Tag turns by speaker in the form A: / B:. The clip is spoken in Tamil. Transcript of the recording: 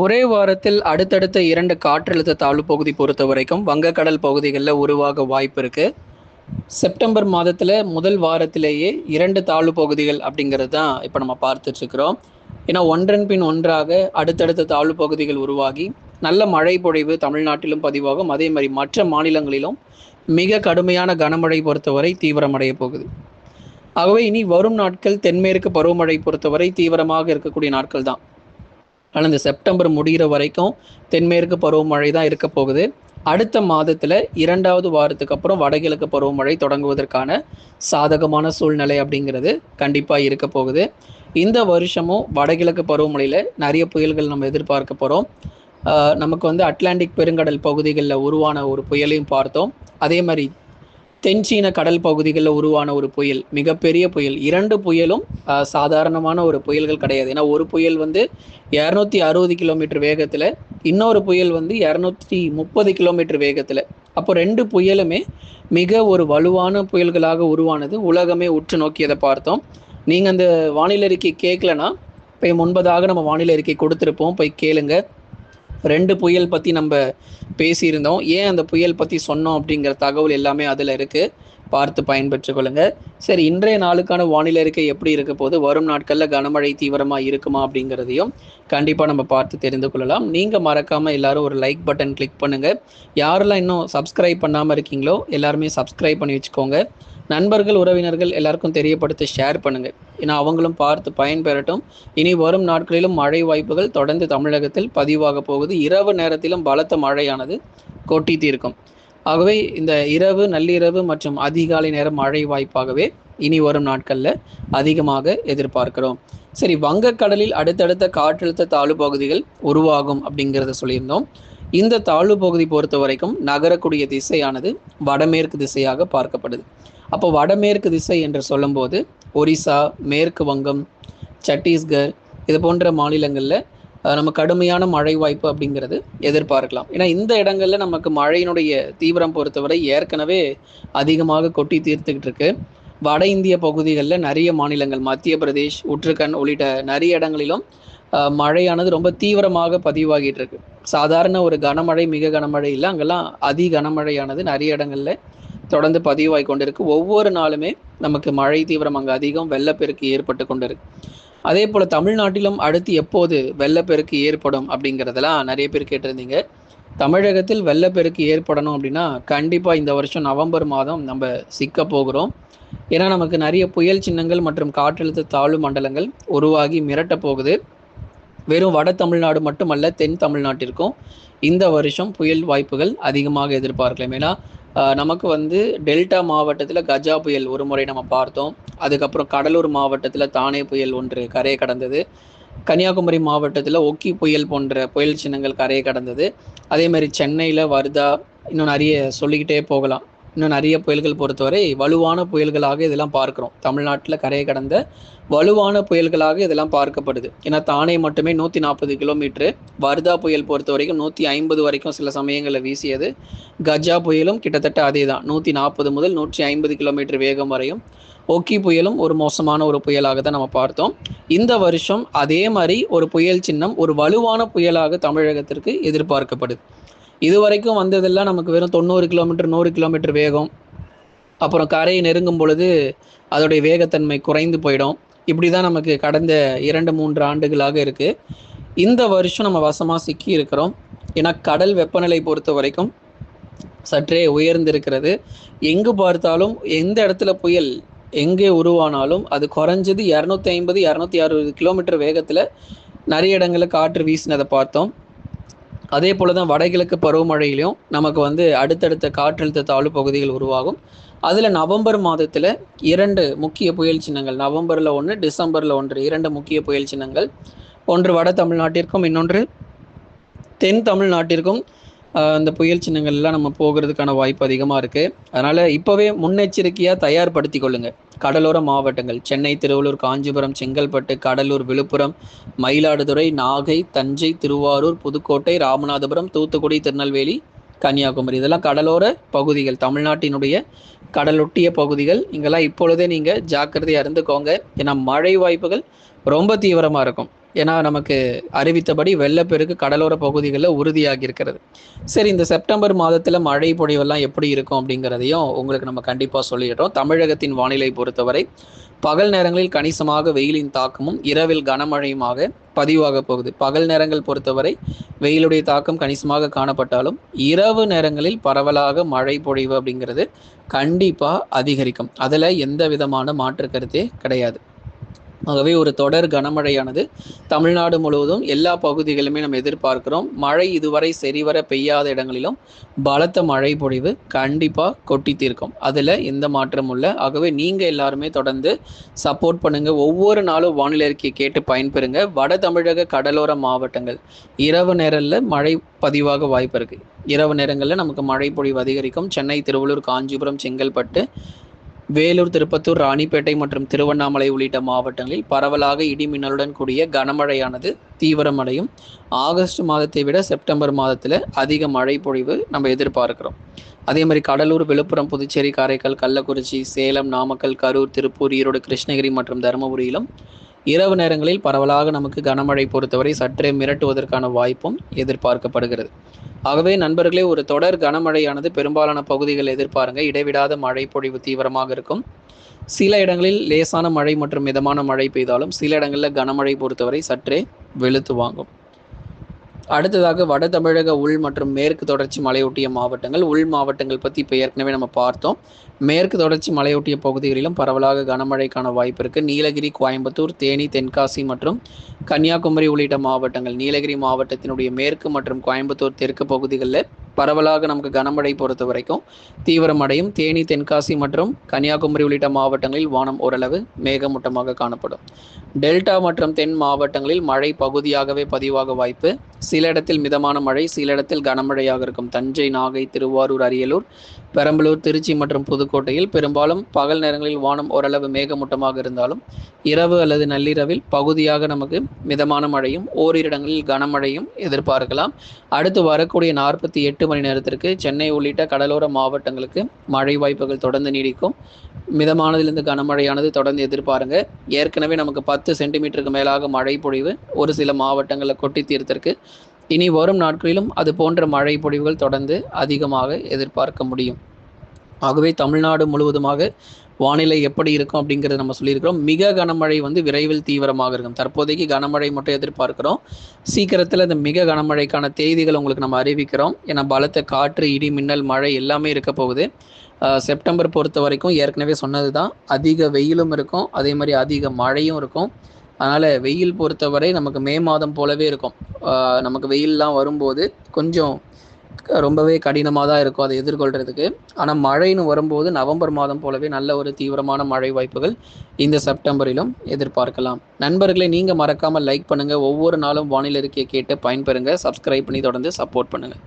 A: ஒரே வாரத்தில் அடுத்தடுத்த இரண்டு காற்றழுத்த தாழ்வு பகுதி பொறுத்த வரைக்கும் வங்கக்கடல் பகுதிகளில் உருவாக வாய்ப்பு இருக்கு. செப்டம்பர் மாதத்தில் முதல் வாரத்திலேயே இரண்டு தாழ்வு பகுதிகள் அப்படிங்கிறது தான் இப்போ நம்ம பார்த்துட்ருக்குறோம். ஏன்னா ஒன்றன் பின் ஒன்றாக அடுத்தடுத்த தாழ்வு பகுதிகள் உருவாகி நல்ல மழை பொழிவு தமிழ்நாட்டிலும் பதிவாகும். அதே மாதிரி மற்ற மாநிலங்களிலும் மிக கடுமையான கனமழை பொறுத்தவரை தீவிரமடைய போகுது. ஆகவே இனி வரும் நாட்கள் தென்மேற்கு பருவமழை பொறுத்தவரை தீவிரமாக இருக்கக்கூடிய நாட்கள் தான். ஆனால் இந்த செப்டம்பர் முடிகிற வரைக்கும் தென்மேற்கு பருவமழை தான் இருக்க போகுது. அடுத்த மாதத்தில் இரண்டாவது வாரத்துக்கு அப்புறம் வடகிழக்கு பருவமழை தொடங்குவதற்கான சாதகமான சூழ்நிலை அப்படிங்கிறது கண்டிப்பாக இருக்க போகுது. இந்த வருஷமும் வடகிழக்கு பருவமழையில் நிறைய புயல்கள் நம்ம எதிர்பார்க்க போகிறோம் நமக்கு வந்து அட்லாண்டிக் பெருங்கடல் பகுதிகளில் உருவான ஒரு புயலையும் பார்த்தோம். அதே மாதிரி தென்சீன கடல் பகுதிகளில் உருவான ஒரு புயல் மிகப்பெரிய புயல். இரண்டு புயலும் சாதாரணமான ஒரு புயல்கள் கிடையாது. ஏன்னா ஒரு புயல் வந்து இரநூத்தி அறுபது கிலோமீட்டர் வேகத்தில் இன்னொரு புயல் வந்து இரநூத்தி முப்பது கிலோமீட்டர் வேகத்தில். அப்போ ரெண்டு புயலுமே மிக ஒரு வலுவான புயல்களாக உருவானது. உலகமே உற்று நோக்கியதை பார்த்தோம். நீங்கள் அந்த வானிலை அறிக்கை கேட்கலன்னா இப்போ முன்பதாக நம்ம வானிலை அறிக்கை கொடுத்துருப்போம். போய் கேளுங்கள் ரெண்டு புயல் பற்றி நம்ம பேசியிருந்தோம். ஏன் அந்த புயல் பற்றி சொன்னோம் அப்படிங்கிற தகவல் எல்லாமே அதில் இருக்குது பார்த்து பயன்பெற்றுக் கொள்ளுங்க. சரி இன்றைய நாளுக்கான வானிலை அறிக்கை எப்படி இருக்க போது வரும் நாட்களில் கனமழை தீவிரமாக இருக்குமா அப்படிங்கிறதையும் கண்டிப்பாக நம்ம பார்த்து தெரிந்து கொள்ளலாம். நீங்கள் மறக்காமல் எல்லாரும் ஒரு லைக் பட்டன் கிளிக் பண்ணுங்கள் யாரெல்லாம் இன்னும் சப்ஸ்கிரைப் பண்ணாமல் இருக்கீங்களோ எல்லாருமே சப்ஸ்கிரைப் பண்ணி வச்சுக்கோங்க. நண்பர்கள் உறவினர்கள் எல்லாருக்கும் தெரியப்படுத்தி ஷேர் பண்ணுங்கள் ஏன்னா அவங்களும் பார்த்து பயன்பெறட்டும். இனி வரும் நாட்களிலும் மழை வாய்ப்புகள் தொடர்ந்து தமிழகத்தில் பதிவாக போகுது. இரவு நேரத்திலும் பலத்த மழையானது கொட்டி தீர்க்கும். ஆகவே இந்த இரவு நள்ளிரவு மற்றும் அதிகாலை நேரம் மழை வாய்ப்பாகவே இனி வரும் நாட்களில் அதிகமாக எதிர்பார்க்கிறோம். சரி வங்கக்கடலில் அடுத்தடுத்த காற்றழுத்த தாழ்வு பகுதிகள் உருவாகும் அப்படிங்கிறத சொல்லியிருந்தோம். இந்த தாழ்வு பகுதி பொறுத்த வரைக்கும் நகரக்கூடிய திசையானது வடமேற்கு திசையாக பார்க்கப்படுது. அப்போ வடமேற்கு திசை என்று சொல்லும்போது ஒரிசா மேற்கு வங்கம் சத்தீஸ்கர் இது போன்ற மாநிலங்களில் நம்ம கடுமையான மழை வாய்ப்பு அப்படிங்கிறது எதிர்பார்க்கலாம். ஏன்னா இந்த இடங்கள்ல நமக்கு மழையினுடைய தீவிரம் பொறுத்தவரை ஏற்கனவே அதிகமாக கொட்டி தீர்த்துக்கிட்டு இருக்கு. வட இந்திய பகுதிகளில் நிறைய மாநிலங்கள் மத்திய பிரதேஷ் உத்தரகண்ட் உள்ளிட்ட நிறைய இடங்களிலும் மழையானது ரொம்ப தீவிரமாக பதிவாகிட்டு இருக்கு. சாதாரண ஒரு கனமழை மிக கனமழை இல்லை அங்கெல்லாம் அதி கனமழையானது நிறைய இடங்கள்ல தொடர்ந்து பதிவாகி கொண்டிருக்கு. ஒவ்வொரு நாளுமே நமக்கு மழை தீவிரம் அங்கே அதிகம் வெள்ளப்பெருக்கு ஏற்பட்டு கொண்டிருக்கு. அதே போல் தமிழ்நாட்டிலும் அடுத்து எப்போது வெள்ளப்பெருக்கு ஏற்படும் அப்படிங்கிறதெல்லாம் நிறைய பேர் கேட்டிருந்தீங்க. தமிழகத்தில் வெள்ளப்பெருக்கு ஏற்படணும் அப்படின்னா கண்டிப்பாக இந்த வருஷம் நவம்பர் மாதம் நம்ம சிக்க போகிறோம். ஏன்னா நமக்கு நிறைய புயல் சின்னங்கள் மற்றும் காற்றழுத்த தாழ்வு மண்டலங்கள் உருவாகி மிரட்ட போகுது. வெறும் வட தமிழ்நாடு மட்டுமல்ல தென் தமிழ்நாட்டிற்கும் இந்த வருஷம் புயல் வாய்ப்புகள் அதிகமாக எதிர்பார்க்கலாம். ஏன்னா நமக்கு வந்து டெல்டா மாவட்டத்தில் கஜா புயல் ஒரு முறை நம்ம பார்த்தோம். அதுக்கப்புறம் கடலூர் மாவட்டத்தில் தானே புயல் ஒன்று கரையை கடந்தது. கன்னியாகுமரி மாவட்டத்தில் ஒக்கி புயல் போன்ற புயல் சின்னங்கள் கரையை கடந்தது. அதே மாதிரி சென்னையில் வருதா இன்னும் நிறைய சொல்லிக்கிட்டே போகலாம். இன்னும் நிறைய புயல்கள் பொறுத்தவரை வலுவான புயல்களாக இதெல்லாம் பார்க்குறோம். தமிழ்நாட்டில் கரையை கடந்த வலுவான புயல்களாக இதெல்லாம் பார்க்கப்படுது. ஏன்னா தானே மட்டுமே நூற்றி நாற்பது கிலோமீட்டரு. வர்தா புயல் பொறுத்த வரைக்கும் நூற்றி ஐம்பது வரைக்கும் சில சமயங்களில் வீசியது. கஜா புயலும் கிட்டத்தட்ட அதே தான் நூற்றி நாற்பது முதல் நூற்றி ஐம்பது கிலோமீட்டர் வேகம் வரையும் ஒக்கி புயலும் ஒரு மோசமான ஒரு புயலாக தான் நம்ம பார்த்தோம். இந்த வருஷம் அதே மாதிரி ஒரு புயல் சின்னம் ஒரு வலுவான புயலாக தமிழகத்திற்கு எதிர்பார்க்கப்படுது. இதுவரைக்கும் வந்ததெல்லாம் நமக்கு வெறும் தொண்ணூறு கிலோமீட்டர் நூறு கிலோமீட்டர் வேகம். அப்புறம் கரையை நெருங்கும் பொழுது அதோடைய வேகத்தன்மை குறைந்து போயிடும். இப்படி தான் நமக்கு கடந்த இரண்டு மூன்று ஆண்டுகளாக இருக்குது இந்த வருஷம் நம்ம வசமாக சிக்கி இருக்கிறோம். ஏன்னா கடல் வெப்பநிலை பொறுத்த வரைக்கும் சற்றே உயர்ந்திருக்கிறது. எங்கு பார்த்தாலும் எந்த இடத்துல புயல் எங்கே உருவானாலும் அது குறைஞ்சது இரநூத்தி ஐம்பது இரநூத்தி அறுபது கிலோமீட்டர் வேகத்தில் நிறைய இடங்களில் காற்று வீசினதை பார்த்தோம். அதே போல தான் வடகிழக்கு பருவமழையிலையும் நமக்கு வந்து அடுத்தடுத்த காற்றழுத்த தாழ்வு பகுதிகள் உருவாகும். அதில் நவம்பர் மாதத்தில் இரண்டு முக்கிய புயல் சின்னங்கள் நவம்பரில் ஒன்று டிசம்பரில் ஒன்று இரண்டு முக்கிய புயல் சின்னங்கள். ஒன்று வட தமிழ்நாட்டிற்கும் இன்னொன்று தென் தமிழ்நாட்டிற்கும் அந்த புயல் சின்னங்கள்லாம் நம்ம போகிறதுக்கான வாய்ப்பு அதிகமாக இருக்குது அதனால் இப்போவே முன்னெச்சரிக்கையாக தயார்படுத்தி கொள்ளுங்கள் கடலோர மாவட்டங்கள் சென்னை திருவள்ளூர் காஞ்சிபுரம் செங்கல்பட்டு கடலூர் விழுப்புரம் மயிலாடுதுறை நாகை தஞ்சை திருவாரூர் புதுக்கோட்டை ராமநாதபுரம் தூத்துக்குடி திருநெல்வேலி கன்னியாகுமரி. இதெல்லாம் கடலோர பகுதிகள் தமிழ்நாட்டினுடைய கடலொட்டிய பகுதிகள். இங்கெல்லாம் இப்பொழுதே நீங்கள் ஜாக்கிரதையாக இருந்துக்கோங்க. ஏன்னா மழை வாய்ப்புகள் ரொம்ப தீவிரமாக இருக்கும். ஏன்னா நமக்கு அறிவித்தபடி வெள்ளப்பெருக்கு கடலோர பகுதிகளில் உறுதியாகி இருக்கிறது சரி இந்த செப்டம்பர் மாதத்தில் மழை பொழிவெல்லாம் எப்படி இருக்கும் அப்படிங்கிறதையும் உங்களுக்கு நம்ம கண்டிப்பாக சொல்லிடுறோம். தமிழகத்தின் வானிலை பொறுத்தவரை பகல் நேரங்களில் கணிசமாக வெயிலின் தாக்கமும் இரவில் கனமழையுமாக பதிவாக போகுது. பகல் நேரங்கள் பொறுத்தவரை வெயிலுடைய தாக்கம் கணிசமாக காணப்பட்டாலும் இரவு நேரங்களில் பரவலாக மழை பொழிவு அப்படிங்கிறது கண்டிப்பாக அதிகரிக்கும். அதில் எந்த விதமான மாற்று கருத்தே கிடையாது. ஆகவே ஒரு தொடர் கனமழையானது தமிழ்நாடு முழுவதும் எல்லா பகுதிகளுமே நம்ம எதிர்பார்க்கிறோம். மழை இதுவரை சரிவர பெய்யாத இடங்களிலும் பலத்த மழை பொழிவு கண்டிப்பாக கொட்டி தீர்க்கும். அதில் எந்த மாற்றமும் இல்லை. ஆகவே நீங்கள் எல்லாருமே தொடர்ந்து சப்போர்ட் பண்ணுங்கள் ஒவ்வொரு நாளும் வானிலை அறிக்கையை கேட்டு பயன்பெறுங்க. வட தமிழக கடலோர மாவட்டங்கள் இரவு நேரங்களில் மழை பதிவாக வாய்ப்பு இருக்குது இரவு நேரங்களில் நமக்கு மழை பொழிவு அதிகரிக்கும். சென்னை திருவள்ளூர் காஞ்சிபுரம் செங்கல்பட்டு வேலூர் திருப்பத்தூர் ராணிப்பேட்டை மற்றும் திருவண்ணாமலை உள்ளிட்ட மாவட்டங்களில் பரவலாக இடி மின்னலுடன் கூடிய கனமழையானது தீவிரமடையும் ஆகஸ்ட் மாதத்தை விட செப்டம்பர் மாதத்தில் அதிக மழை பொழிவு நம்ம எதிர்பார்க்கிறோம். அதே மாதிரி கடலூர் விழுப்புரம் புதுச்சேரி காரைக்கால் கள்ளக்குறிச்சி சேலம் நாமக்கல் கரூர் திருப்பூர் ஈரோடு கிருஷ்ணகிரி மற்றும் தருமபுரியிலும் இரவு நேரங்களில் பரவலாக நமக்கு கனமழை பொறுத்தவரை சற்றே மிரட்டுவதற்கான வாய்ப்பும் எதிர்பார்க்கப்படுகிறது. ஆகவே நண்பர்களே ஒரு தொடர் கனமழையானது பெரும்பாலான பகுதிகள் எதிர்பாருங்க. இடைவிடாத மழை பொழிவு தீவிரமாக இருக்கும். சில இடங்களில் லேசான மழை மற்றும் மிதமான மழை பெய்தாலும் சில இடங்களில் கனமழை பொறுத்தவரை சற்றே வெளுத்து வாங்கும். அடுத்ததாக வட தமிழக உள் மற்றும் மேற்கு தொடர்ச்சி மலையொட்டிய மாவட்டங்கள். உள் மாவட்டங்கள் பற்றி இப்போ ஏற்கனவே நம்ம பார்த்தோம். மேற்கு தொடர்ச்சி மலையொட்டிய பகுதிகளிலும் பரவலாக கனமழைக்கான வாய்ப்பு இருக்குது நீலகிரி கோயம்புத்தூர் தேனி தென்காசி மற்றும் கன்னியாகுமரி உள்ளிட்ட மாவட்டங்கள். நீலகிரி மாவட்டத்தினுடைய மேற்கு மற்றும் கோயம்புத்தூர் தெற்கு பகுதிகளில் பரவலாக நமக்கு கனமழை பொறுத்த வரைக்கும் தீவிரமடையும். தேனி தென்காசி மற்றும் கன்னியாகுமரி உள்ளிட்ட மாவட்டங்களில் வானம் ஓரளவு மேகமூட்டமாக காணப்படும். டெல்டா மற்றும் தென் மாவட்டங்களில் மழை பகுதியாகவே பதிவாக வாய்ப்பு சில இடத்தில் மிதமான மழை சில இடத்தில் கனமழையாக இருக்கும். தஞ்சை நாகை திருவாரூர் அரியலூர் பெரம்பலூர் திருச்சி மற்றும் புதுக்கோட்டையில் பெரும்பாலும் பகல் நேரங்களில் வானம் ஓரளவு மேகமூட்டமாக இருந்தாலும் இரவு அல்லது நள்ளிரவில் பகுதியாக நமக்கு மிதமான மழையும் ஓரிரு இடங்களில் கனமழையும் எதிர்பார்க்கலாம். அடுத்து வரக்கூடிய நாற்பத்தி எட்டு மணி நேரத்திற்கு சென்னை உள்ளிட்ட கடலோர மாவட்டங்களுக்கு மழை வாய்ப்புகள் தொடர்ந்து நீடிக்கும். மிதமானதிலிருந்து கனமழையானது தொடர்ந்து எதிர்பாருங்க. ஏற்கனவே நமக்கு பத்து சென்டிமீட்டருக்கு மேலாக மழை பொழிவு ஒரு சில மாவட்டங்களில் கொட்டி தீர்த்திருக்கு. இனி வரும் நாட்களிலும் அது போன்ற மழை பொழிவுகள் தொடர்ந்து அதிகமாக எதிர்பார்க்க முடியும். ஆகவே தமிழ்நாடு முழுவதுமாக வானிலை எப்படி இருக்கும் அப்படிங்கிறத நம்ம சொல்லியிருக்கிறோம். மிக கனமழை வந்து விரைவில் தீவிரமாக இருக்கும். தற்போதைக்கு கனமழை மட்டும் எதிர்பார்க்கிறோம். சீக்கிரத்தில் இந்த மிக கனமழைக்கான தேதிகள் உங்களுக்கு நம்ம அறிவிக்கிறோம். ஏன்னா பலத்த காற்று இடி மின்னல் மழை எல்லாமே இருக்க போகுது. செப்டம்பர் பொறுத்த வரைக்கும் ஏற்கனவே சொன்னது தான் அதிக வெயிலும் இருக்கும். அதே மாதிரி அதிக மழையும் இருக்கும். அதனால் வெயில் பொறுத்தவரை நமக்கு மே மாதம் போலவே இருக்கும். நமக்கு வெயில்லாம் வரும்போது கொஞ்சம் ரொம்பவே கடினமாக தான் இருக்கும் அதை எதிர்கொள்கிறதுக்கு ஆனால் மழைன்னு வரும்போது நவம்பர் மாதம் போலவே நல்ல ஒரு தீவிரமான மழை வாய்ப்புகள் இந்த செப்டம்பரிலும் எதிர்பார்க்கலாம். நண்பர்களை நீங்கள் மறக்காமல் லைக் பண்ணுங்கள் ஒவ்வொரு நாளும் வானிலை இருக்கையை கேட்டு பயன்பெறுங்க. சப்ஸ்கிரைப் பண்ணி தொடர்ந்து சப்போர்ட் பண்ணுங்கள்